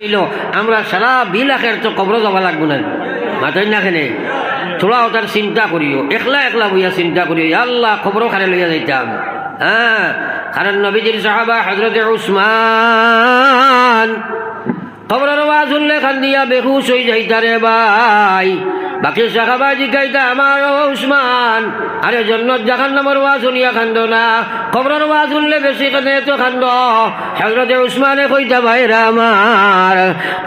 আমরা সারা বিল আখের তো কবর যাবা লাগবো না। মাথায় না খেলে থোড়া ওটার চিন্তা করিও, একলা একলা বইয়া চিন্তা করিও আল্লাহ খবর খারে লইয়া যাইতাম। হ্যাঁ কারণ নবীজির সাহাবা হজরত উসমান খবরের আওয়াজ খান দিয়া বেহুশ হয়ে যাইতারে ভাই। বাকি সাহাবা জিগাইতা আমার উসমান। আরে জন্নত জাহান নামর ওয়াজ শুনিয়া খান্দ না। খবরের ওয়াজ শুনলে বেশি কানে তো খান্দ। হজরতে উসমানে কইতা, ভাইরা আমার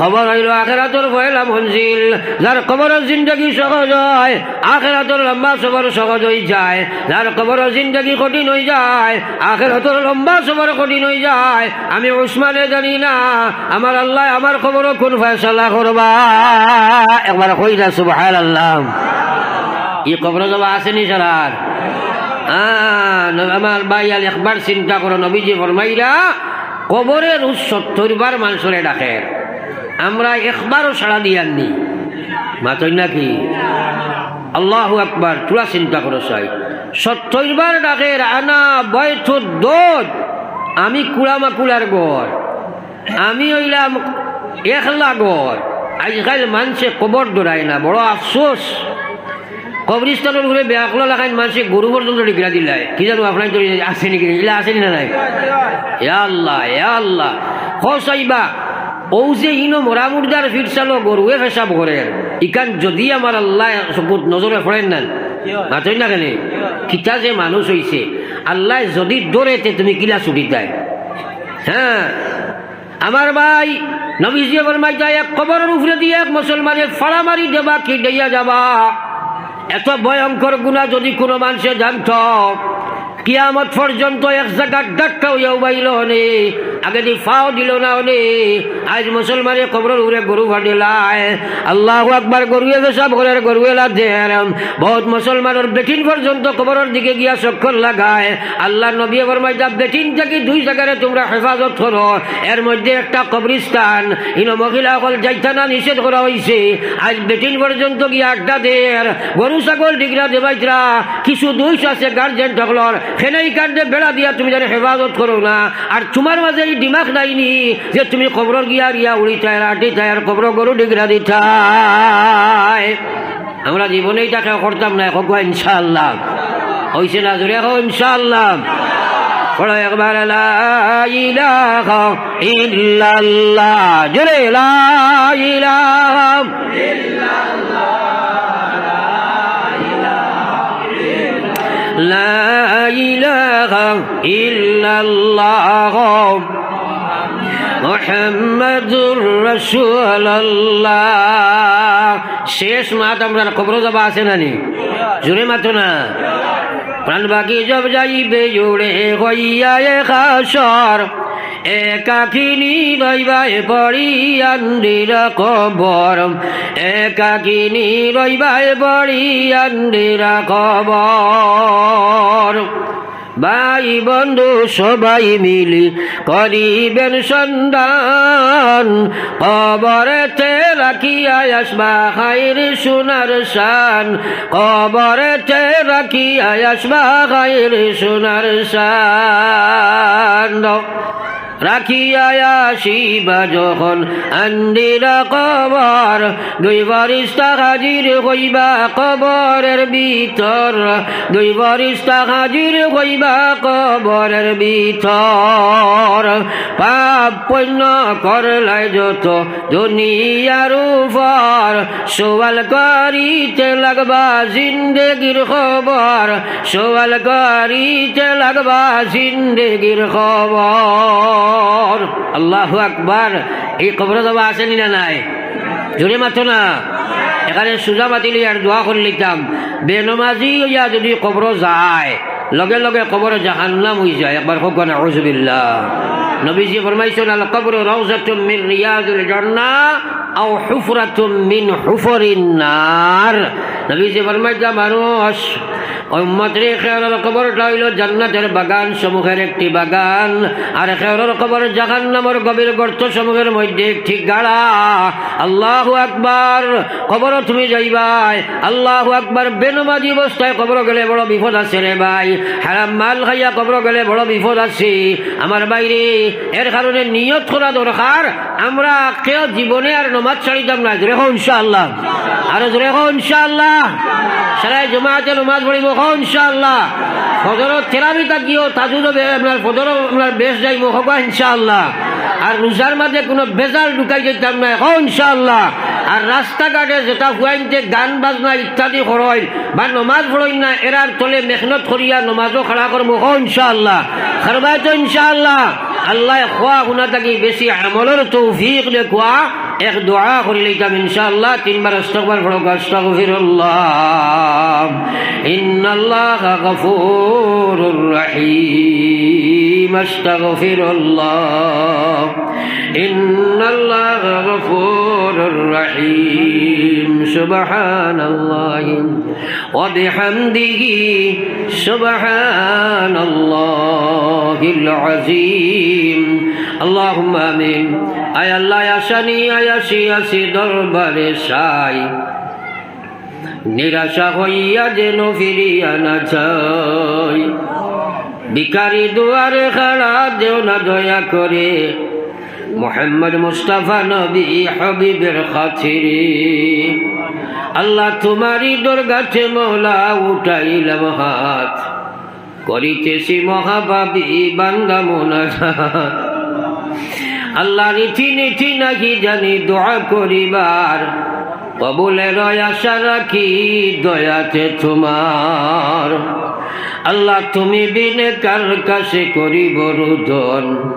খবর হইল আখেরাতর ভয়লা মঞ্জিল। যার খবরের জিন্দগি সহজ হয়, আখেরাতর লম্বা সফর সহজ হয়ে যায়। যার খবরের জিন্দগি কঠিন হয়ে যায়, আখেরাতর লম্বা সফর কঠিন হয়ে যায়। আমি উসমানে জানি না, আমার আল্লাহ আমার খবরও কোন ফয়সলা করবা? একবার কই না সুবাহ আল্লাহ। ই কবর জবা আসেনি সারার আমার ভাই আল একবার চিন্তা করো, নবীজি ফরমাইরা কবরের সত্তর বার মানুষরে ডাকে। আমরা একবারও সাড়া দিয়াননি মাতই নাকি? আল্লাহ আকবার, তোরা চিন্তা করো চাই সত্তর বার ডাকে আনা বয়থ দোদ। আমি কুড়ামা কুলার গড়। আমি হইলাম একলা গড়। আজকাল মানুষে কবর দৌড়ায় না, বড় আফসোস। কবরিস্তানের ঘুরে ব্যাকল লাগাই মানুষে গরু পর্যন্ত ডিগ্রা দিলাই কি জানো আপনার তো আছে নাকি? এগুলা আসেনি না নাই? এ আল্লাহ এ আল্লাহ। হসাইবা ও যে ইনো মরা মুর্দার ফিরসালো গরুয়ে ফেসাব করে ইকান যদি আমার আল্লাহ সবুত নজরে পড়েন না, মাতই না কেন? কিতা যে মানুষ হইছে আল্লাহ যদি দৌড়েতে তুমি কিলা ছুটি দেয় হ্যাঁ আমার ভাই নবীজি যায় এক কবরের উপরে দিয়ে এক মুসলমানে ফাড়ামারি দেবা কি দেয়া যাবা? এত ভয়ঙ্কর গুণা যদি কোনো মানুষে জানত, কিয়ামত পর্যন্ত এক জায়গার ডাক্কা হইয়া আগে দি ফাও দিল না হনে আজ মুসলমানের কবরের উড়ে গরু ফাটিলায়। আল্লাহ আকবার, গরুয়ে সব ঘরের গরুয়ে লাদেন বহুত মুসলমানের বেটিন পর্যন্ত কবরের দিকে গিয়া চক্কর লাগায়। আল্লাহ নবী ফরমাইতা বেটিন থেকে দুই জায়গায় তোমরা হেফাজত করো, এর মধ্যে একটা কবরিস্তান ইনো মহিলা সকল যাইতা না নিষেধ করা হয়েছে আজ বেটিন পর্যন্ত গিয়া আড্ডা দের। গরু ছাগল ডিগরা দেবাইতরা, কিছু দুইশ আছে গার্জেন সকলর ফেনাই কাণ্ডে বেড়া দিয়া তুমি যেন হেফাজত করো না। আর তোমার মাঝে এই দিমাগ নাইনি যে তুমি কবর গিয়া রিয়া উড়ি চায় আটি চায় আর কবর গরু ডিগরা দিঠায় আমরা জীবনে এটাকে করতাম না এখন ইনশাআল্লাহ হয়েছে না জোরে এখন ইনশাআল্লাহ পড়ো একবার লা ইলাহা ইল্লাল্লাহ জোরে লা ইলাহা لا إله إلا الله মোহাম্মদুর রসুল্লাহ শেষ মাত আমরা খবর যাবা আছে নানি জোরে মাতো না। প্রাণ বাকি জব যাইবে জোড়ে হইয়া খাসর একাকিনী রইবাই বড়ি আন্দির কবর। একাকিনী রইবাই বড়ি আন্দির কবর। ভাই বন্ধু, সবাই মিলি করিবেন সন্ধান। কবরেতে রাখিয়া আসবা খাইর সোনার শান। কবরেতে রাখিয়া আসবা খাইর সোনার শান। রাখিয়া আসিবা যখন আন্দিরা কবর, দুই বরিস্তা হাজির হইবা কবরের ভিতর। দুই বরিস্তা হাজির হইবা কবরের ভিতর পাপ পুণ্য করলাই যত দুনিয়ার উপর। সোয়াল করিতে লাগবা জিন্দেগির খবর। সোয়াল করিতে লাগবা জিন্দেগির খবর। আল্লাহ আকবার। এই খবর দেওয়া আসেনি না নাই? জোরে মাতো না। এখানে সুজা মাতিলি আর দোয়া করে লিখতাম বেনমাজি ইয়া যদি কবর যায় লগে লগে কবর জাহান্নাম হয়ে যায়। একবার হোক না আউজুবিল্লাহ নবীজি ফরমাইছেন আল কবর রাউজাতুম মিন রিয়াদুল জান্নাহ আও হুফরাতুম মিন হুফরিন নার। নবীজি ফরমাইতা মানুষ উম্মতের খেয়ালের কবরটা হইল জান্নাতের বাগান সমূহের একটি বাগান, আর খেয়ালের কবর জাহান নামর গভীর গর্ত সমূহের মধ্যে একটি গাড়া। আল্লাহ আকবার, কবর তুমি যাইবাই। আল্লাহ আকবার, বেনমাজি অবস্থায় কবর গেলে বড় বিপদ আছে রে ভাই। হারাম মাল খাইয়া কবর গেলে বড় বিপদ আছে। আমার বাইরে, এর কারণে নিয়ত করা দরকার। আমরা কেউ জীবনে আর নমাজ ছাড়িতাম না। জোরে হোক ইনশাআল্লাহ। আর জোরে হোক ইনশাআল্লাহ। সারাই জমাতে নমাজ পড়িব হোক ইনশাআল্লাহ। ফজর থেরাপি থাকিও তাজুদ আপনার ফজর আপনার বেশ যাইব হোক ইনশাআল্লাহ। আর রোজার মাঝে কোনো বেজাল ঢুকাই যেতাম না হোক ইনশাআল্লাহ। আর রাস্তাঘাটে যেটা হুয়াইনতে গান বাজনা ইত্যাদি করইন বা নমাজ পড়ইন না, এরার তলে মেহনত করিয়া নমাজও খাড়া করব হোক ইনশাআল্লাহ। খারবাই তো ইনশাআল্লাহ। আল্লাহ খোয়া গুণা থাকি, বেশি আমলের তৌফিক ایک دعا کر لیکم انشاءاللہ تین بار استغفر پڑھو گا استغفر اللہ ان اللہ غفور الرحیم استغفر اللہ ان اللہ غفور الرحیم سبحان اللہ وبحمده سبحان اللہ العظیم اللهم آمين আয় আল্লাহ আসানি আয়াসি আসি দরবারে সাই নিরাশা হইয়া যেন ফিরিয়া না চাই বিকারি দুয়ারে খাড়া দেও না দয়া করে মোহাম্মদ মুস্তাফা নবী হবিবের খাতিরে আল্লাহ তোমারই দরগাছে মৌলা উঠাইলাম হাত করিতেছি মহাবাবী বান্দা মোনাজাত আল্লাহ নীতি নীতি নাকি জানি দোয়া করিবার। কবুলের আশা রাখি, দয়াতে তোমার। আল্লাহ, তুমি বিনে কার কাছে করিব রুদন?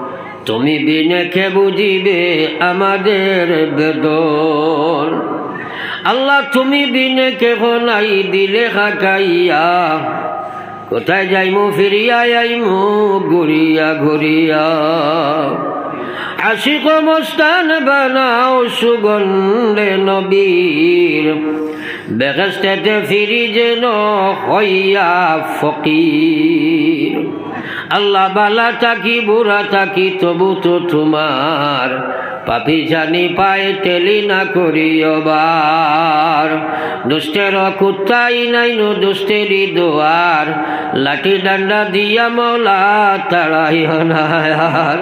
তুমি বিনে খে বুঝিবে আমাদের বেদন? আল্লাহ, তুমি বিনে কে নাই দিলে খাকাইয়া কোথায় যাইমু, ফিরিয়া আইমু ঘুরিয়া ঘুরিয়া আশিক মস্তান বানাও সুগন্ধে নবীর। বেগস্তেতে ফিরি যেন হইয়া ফকির। আল্লাহ বালা তাকি, বুড়া তাকি, তবু তো তোমার। পাপি জানি পায়ে টেলি না করিবার দুষ্টের কুত্তাই নাই নো দুষ্টেরই দোয়ার। লাঠি ডান্ডা দিয়া মৌলা তাড়াই হনায়ার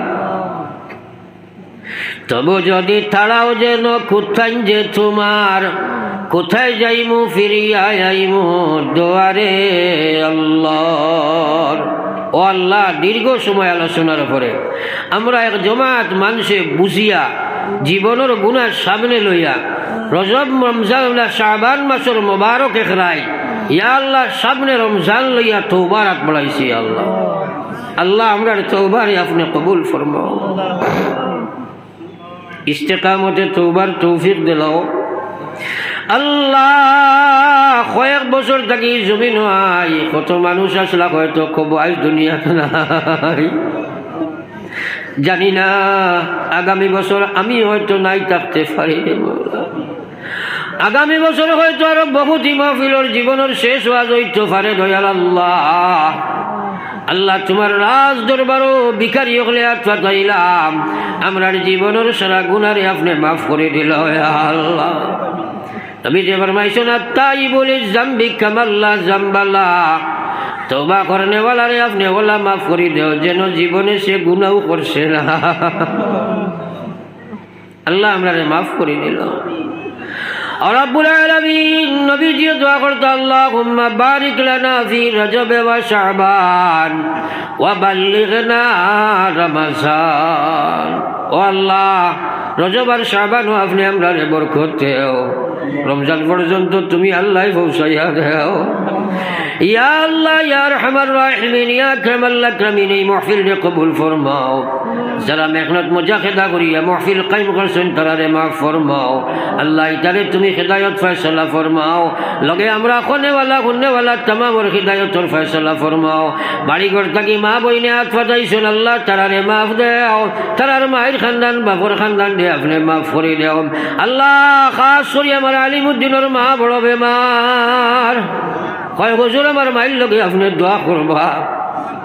তবু যদি তাড়াও যেন কোথায় যে তোমার, কোথায় যাইমু, ফিরিয়া যাইমু দোয়ারে আল্লাহ ও আল্লাহ, দীর্ঘ সময় আলোচনার পরে আমরা এক জমাত মানুষে বুঝিয়া, জীবনের গুণার সামনে লইয়া, রজব, রমজান শাহবান মাসের মোবারক এখরাই, ইয়া আল্লাহ, সামনে রমজান লইয়া তৌবার হাত বাড়াইছি, আল্লাহ। আল্লাহ আমরা তৌবারে আপনি কবুল ফরমাও। ইস্তেকামতে তৌবার তৌফিক দিলাও। আল্লাহ, কয়েক বছর থাকি জমিন হয় কত মানুষ আসলা হয়তো কব, আজ দুনিয়াতে নাই। জানি না, আগামী বছর আমি হয়তো নাই থাকতে পারি। আগামী বছর হয়তো আরও বহুত ইমাফিলর জীবনের শেষ হওয়া যাইতে পারে, দয়াল আল্লাহ। আল্লাহ তোমার রাজ দরবারও বিকারি হলে আত্মাইলাম আমরার জীবনের সারা গুনারে আপনি মাফ করে দিল আল্লাহ। তুমি যে ফরমাইছো না, তাই বলে, জাম্বি কামাল্লা জাম্বাল্লা তবা করনেওয়ালারে আপনি ওলা মাফ করে দেও, যেন জীবনে সে গুনাও করছে না। আল্লাহ আমরারে মাফ করে দিল। রব্বুল আলামিন নবীজি দোয়া করতে, আল্লাহুম্মা বারিক লানা ফি রজব ওয়া শাবান ওয়া বাল্লিগনা রমাজান। ও আল্লাহ রমজান পর্যন্ত তুমি আল্লাহ পৌঁছাইয়া দেও। ইয়া আল্লাহ, ইয়া রহমান রাহিমিন, ইয়া আকরামাল আকরামিন, এই মাহফিল কবুল ফরমাও। যারা মেহনত খেদা করিয়া মাহফিল কায়েম করছেন, তারারে মাফ ফরমাও। আল্লাহ ইতারে তুমি হিদায়ত ফয়সালা ফরমাও। লগে আমরা খনেওয়ালা খুনেওয়ালা তামামর হিদায়তর ফয়সালা ফরমাও। বাড়ি ঘর থাকি মা বইনে হাত ফাটাইছেন আল্লাহ, তারারে মাফ দেও। তারার মায়ের খানদান, বাপর খানদান দিয়ে আপনি মাফ করে দেও। আল্লাহ খাস করি আমার আলিমুদ্দিনের মা বড় বেমার। কয় হুজুর, আমার মাইল লগে আপনি দোয়া করবা।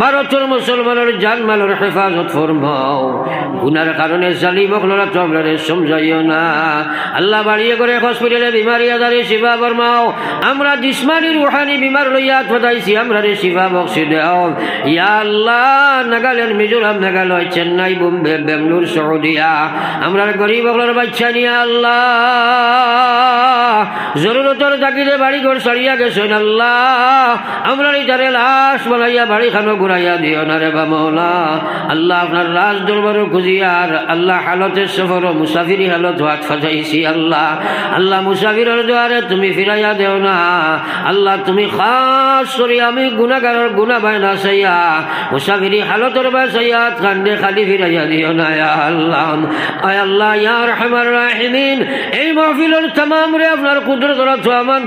ভারতের মুসলমানের জানমালের হেফাজত ফরমাও। গুনার কারণে জালিম হলরা তো আমরা সমঝাইও না। আল্লাহ বাড়িয়ে করে হসপিটালে বিমারি আদারে শিবা ফরমাও। আমরা জিসমানি রুহানি বিমার লইয়া ফদাইছি আমরা রে শিবা বক্সি দেও। ইয়া আল্লাহ নাগাল্যান্ড মিজোরাম মেঘালয়, চেন্নাই, বোম্বে, বেঙ্গলোর, সৌদিয়া। আমরা গরিব হলর বাচ্চা নিয়ে আল্লাহ। জরুরতর তাকিদে বাড়ি ঘর সারিয়া গেছেন আল্লাহ। আমরা তারে লাশ বানাইয়া বাড়ি খানো ঘুরাইয়া দিও না রে বা মৌলা। আল্লাহ আপনার রাজ দরবার খুঁজিয়ার আল্লাহ হালতের সফর মুসাফিরি হালত হাত ফাজাইছি আল্লাহ। আল্লাহ মুসাফিরের দ্বারে তুমি ফিরাইয়া দেও না। আল্লাহ তুমি খাস করি আমি গুণাগারের গুণা বাই না সাইয়া। মুসাফিরি হালতের বা সাইয়া কান্দে খালি ফিরাইয়া দিও না আল্লাহ। আয় আল্লাহ, ইয়া রহমান রাহিমিন। এই মহফিলের তামাম রে আপনার কুদরত রাখো আমান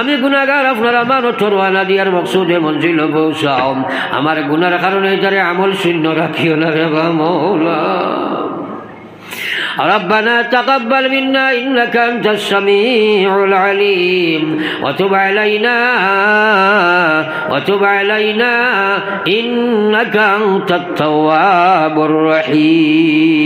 আমি গুণাগার, আপনার আমার তরওয়ানা দিয়ার মকসুদে মঞ্জিল পৌঁছাও আমার গুনার কারণে তারে আমল শূন্য রাখিও না রে বা মৌলা। ربنا تقبل منا إنك أنت السميع العليم. وتب علينا وتب علينا إنك أنت التواب الرحيم.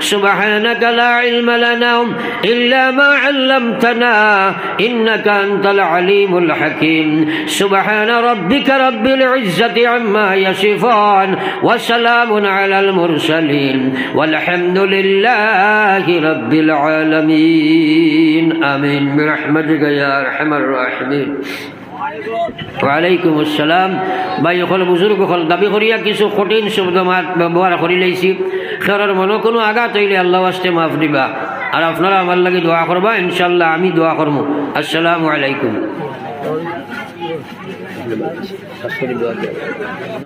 سبحانك لا علم لنا إلا ما علمتنا إنك أنت العليم الحكيم. سبحان ربك رب العزة عما يصفون وسلام على المرسلين. والحمد لله رب العالمين آمين برحمتك يا أرحم الراحمين ওয়ালাইকুম আসসালাম ভাই অকল বুজুর্গ অকল দাবী করিয়া কিছু কঠিন শব্দ মাত ব্যবহার করি লাইছি খেয়ার মনে কোনো আঘাত হইলে আল্লাহ আসতে মাফ দিবা আর আপনারা আমার লাগে দোয়া করবা ইনশাল্লাহ আমি দোয়া করবো আসসালামু আলাইকুম